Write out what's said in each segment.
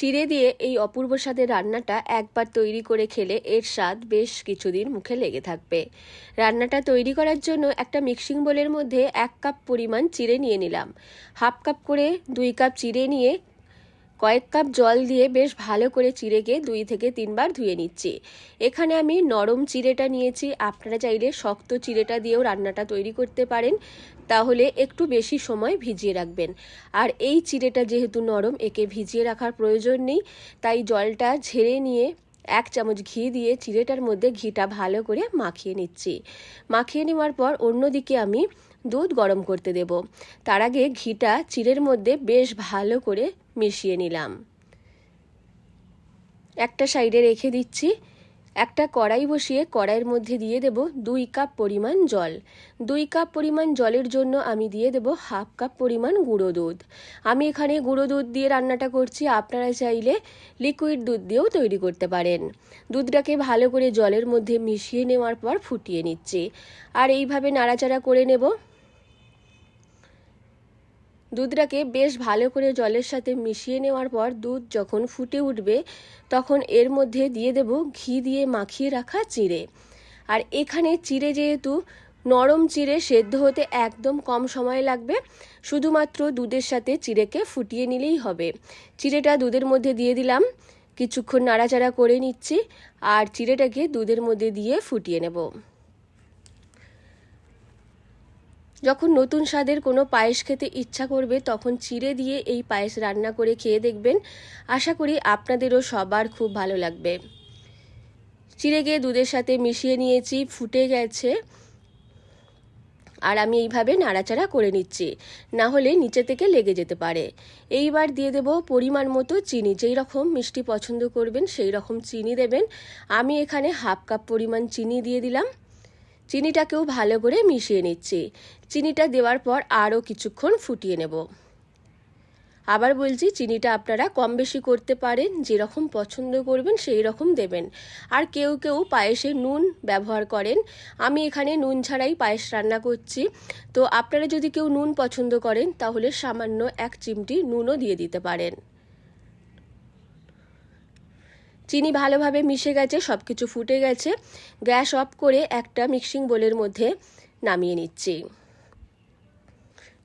চিড়ে দিয়ে এই অপূর্ব স্বাদের রান্নাটা একবার তৈরি করে খেলে এর স্বাদ বেশ কিছুদিন মুখে লেগে থাকবে। রান্নাটা তৈরি করার জন্য একটা মিক্সিং বোলের মধ্যে এক কাপ পরিমাণ চিড়ে নিয়ে নিলাম। হাফ কাপ করে দুই কাপ চিড়ে নিয়ে কয়েক কাপ জল দিয়ে বেশ ভালো করে চিড়েকে দুই থেকে তিনবার ধুয়ে নিচ্ছি। এখানে আমি নরম চিড়েটা নিয়েছি। আপনারা চাইলে শক্ত চিড়েটা দিয়েও রান্নাটা তৈরি করতে পারেন। তাহলে একটু বেশি সময় ভিজিয়ে রাখবেন। আর এই চিড়েটা যেহেতু নরম, একে ভিজিয়ে রাখার প্রয়োজন নেই। তাই জলটা ঝেড়ে নিয়ে এক চামচ ঘি দিয়ে চিড়েটার মধ্যে ঘিটা ভালো করে মাখিয়ে নিচ্ছি। মাখিয়ে নেওয়ার পর অন্যদিকে আমি দুধ গরম করতে দেব। তার আগে ঘিটা চিড়ের মধ্যে বেশ ভালো করে মিশিয়ে নিলাম। একটা সাইডে রেখে দিচ্ছি। একটা কড়াই বসিয়ে কড়াইয়ের মধ্যে দিয়ে দেব দুই কাপ পরিমাণ জল। দুই কাপ পরিমাণ জলের জন্য আমি দিয়ে দেব হাফ কাপ পরিমাণ গুঁড়ো দুধ। আমি এখানে গুঁড়ো দুধ দিয়ে রান্নাটা করছি, আপনারা চাইলে লিকুইড দুধ দিয়েও তৈরি করতে পারেন। দুধটাকে ভালো করে জলের মধ্যে মিশিয়ে নেওয়ার পর ফুটিয়ে নিচ্ছি। আর এইভাবে নাড়াচাড়া করে নেব। দুধটাকে বেশ ভালো করে জলের সাথে মিশিয়ে নেওয়ার পর দুধ যখন ফুটে উঠবে, তখন এর মধ্যে দিয়ে দেব ঘি দিয়ে মাখিয়ে রাখা চিড়ে। আর এখানে চিড়ে যেহেতু নরম চিড়ে, সেদ্ধ হতে একদম কম সময় লাগবে। শুধুমাত্র দুধের সাথে চিড়েকে ফুটিয়ে নিলেই হবে। চিড়েটা দুধের মধ্যে দিয়ে দিলাম, কিছুক্ষণ নাড়াচাড়া করে নিচ্ছি, আর চিড়েটাকে দুধের মধ্যে দিয়ে ফুটিয়ে নেব। যখন নতুন স্বাদের কোনো পায়েস খেতে ইচ্ছা করবে, তখন চিড়ে দিয়ে এই পায়েস রান্না করে খেয়ে দেখবেন। আশা করি আপনাদেরও সবার খুব ভালো লাগবে। চিড়ে গিয়ে দুধের সাথে মিশিয়ে নিয়েছি, ফুটে গেছে। আর আমি এইভাবে নাড়াচাড়া করে নিচ্ছি, না হলে নিচে থেকে লেগে যেতে পারে। এইবার দিয়ে দেব পরিমাণ মতো চিনি, যেই রকম মিষ্টি পছন্দ করবেন সেই রকম চিনি দেবেন। আমি এখানে হাফ কাপ পরিমাণ চিনি দিয়ে দিলাম। চিনিটাকেও ভালো করে মিশিয়ে নিচ্ছি। চিনিটা দেওয়ার পর আরও কিছুক্ষণ ফুটিয়ে নেব। আবার বলছি, চিনিটা আপনারা কম বেশি করতে পারেন, যেরকম পছন্দ করবেন সেই রকম দেবেন। আর কেউ কেউ পায়েসে নুন ব্যবহার করেন। আমি এখানে নুন ছাড়াই পায়েস রান্না করছি। তো আপনারা যদি কেউ নুন পছন্দ করেন, তাহলে সামান্য এক চিমটি নুনও দিয়ে দিতে পারেন। চিনি ভালোভাবে মিশে গেছে সব কিছু ফুটে গেছে। গ্যাস অফ করে একটা মিক্সিং বোলের মধ্যে নামিয়ে নিচ্ছি।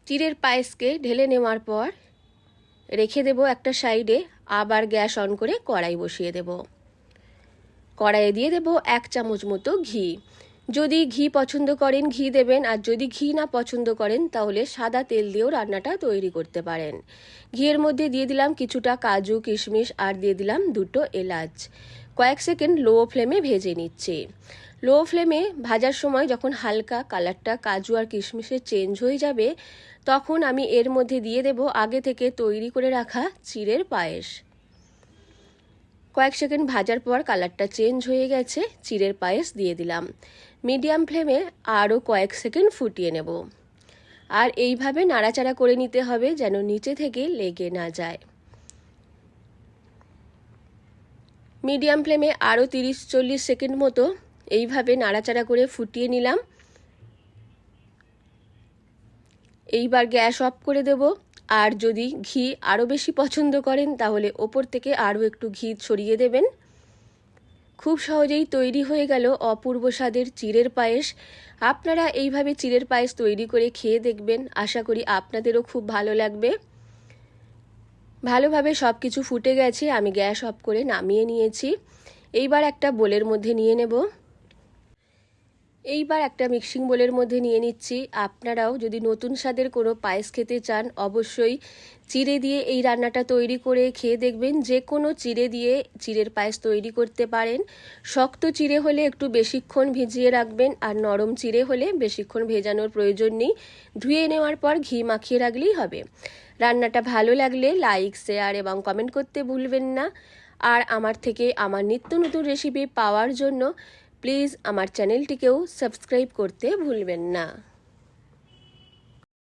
চিরের পায়েসকে ঢেলে নেওয়ার পর রেখে দেব একটা সাইডে, আবার গ্যাস অন করে কড়াই বসিয়ে দেব। কড়াইয়ে দিয়ে দেব এক চামচ মতো ঘি। যদি ঘি পছন্দ করেন, ঘি দেবেন। আর যদি ঘি না পছন্দ করেন, তাহলে সাদা তেল দিয়েও রান্নাটা তৈরি করতে পারেন। ঘিয়ের মধ্যে দিয়ে দিলাম কিছুটা কাজু, কিশমিশ, আর দিয়ে দিলাম দুটো এলাচ। কয়েক সেকেন্ড লো ফ্লেমে ভেজে নিচ্ছে। লো ফ্লেমে ভাজার সময় যখন হালকা কালারটা কাজু আর কিশমিশের চেঞ্জ হয়ে যাবে, তখন আমি এর মধ্যে দিয়ে দেব আগে থেকে তৈরি করে রাখা চিড়ের পায়েস। কয়েক সেকেন্ড ভাজার পর কালারটা চেঞ্জ হয়ে গেছে, চিড়ের পায়েস দিয়ে দিলাম। মিডিয়াম ফ্লেমে আরও কয়েক সেকেন্ড ফুটিয়ে নেব। আর এইভাবে নাড়াচাড়া করে নিতে হবে যেন নিচে থেকে লেগে না যায়। মিডিয়াম ফ্লেমে আরও তিরিশ চল্লিশ সেকেন্ড মতো এইভাবে নাড়াচাড়া করে ফুটিয়ে নিলাম। এইবার গ্যাস অফ করে দেব। আর যদি ঘি আরও বেশি পছন্দ করেন তাহলে ওপর থেকে আরও একটু ঘি ছড়িয়ে দেবেন। খুব সহজেই তৈরি হয়ে গেল অপূর্ব স্বাদের চিরের পায়েস। আপনারা এইভাবে চিরের পায়েস তৈরি করে খেয়ে দেখবেন। আশা করি আপনাদেরও খুব ভালো লাগবে। ভালোভাবে সব কিছু ফুটে গেছে, আমি গ্যাস অফ করে নামিয়ে নিয়েছি। এইবার একটা বোলের মধ্যে নিয়ে নেব। এইবার একটা মিক্সিং বোলের মধ্যে নিয়ে নিচ্ছি। আপনারাও যদি নতুন স্বাদের কোনো পায়েস খেতে চান, অবশ্যই চিড়ে দিয়ে এই রান্নাটা তৈরি করে খেয়ে দেখবেন। যে কোনো চিড়ে দিয়ে চিড়ের পায়েস তৈরি করতে পারেন। শক্ত চিড়ে হলে একটু বেশিক্ষণ ভিজিয়ে রাখবেন আর নরম চিড়ে হলে বেশিক্ষণ ভেজানোর প্রয়োজন নেই। ধুয়ে নেওয়ার পর ঘি মাখিয়ে রাখলেই হবে। রান্নাটা ভালো লাগলে লাইক, শেয়ার এবং কমেন্ট করতে ভুলবেন না। আর আমার থেকে আমার নিত্য নতুন রেসিপি পাওয়ার জন্য প্লিজ আমার চ্যানেলটিকেও সাবস্ক্রাইব করতে ভুলবেন না।